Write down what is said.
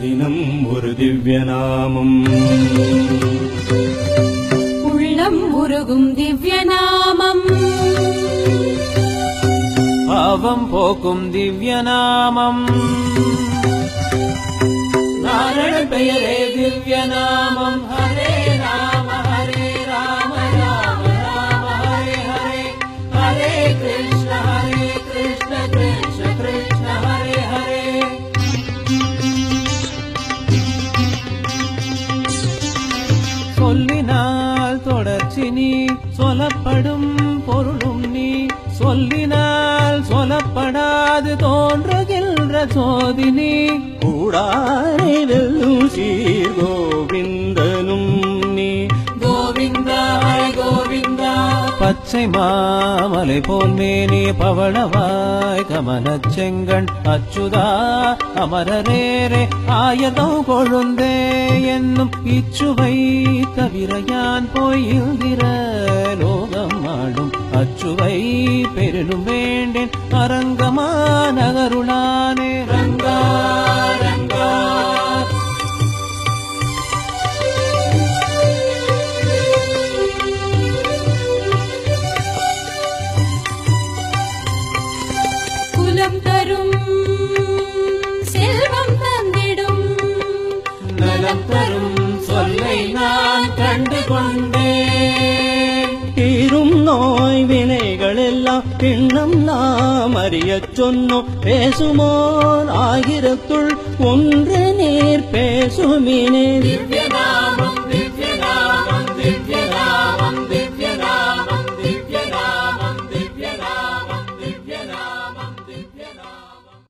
தினம் ஒரு திவ்ய நாமம். உள்ளம் உருகும் திவ்ய நாமம். பாவம் போக்கும் திவ்ய நாமம். நாரண பெயரே திவ்ய நாமம். ஹரே ராம ஹரே ராம ராம ராம ஹரே ஹரே. ஹரே கிருஷ்ண சொல்லினால் தொடர்ச்சி நீ சொல்லப்படும் பொருளும் நீ. சொல்லினால் சொல்லப்படாது தோன்றுகின்ற சோதினி கூடாரே வெல்லும் பச்சை மாமலை போல் மேனி பவளவாய் கமன செங்கண் அச்சுதா அமரரேரே ஆயதம் கொழுந்தே என்னும் இச்சுவை தவிர யான் போயில்திர லோகம் ஆடும் அச்சுவை பெருளும் வேண்டேன் அரங்கமா நகருளானே குலம் தரும் செல்வம் தந்திடும். நலம் தரும் சொல்லை நான் கண்டு கொண்டேன் தீரும் நோய் வினைகள் எல்லாம் பின்னம் நாம் அறியச் சொன்னோம். பேசுமோர் ஆயிரத்துள் ஒன்று நீர் பேசுமினே Nama.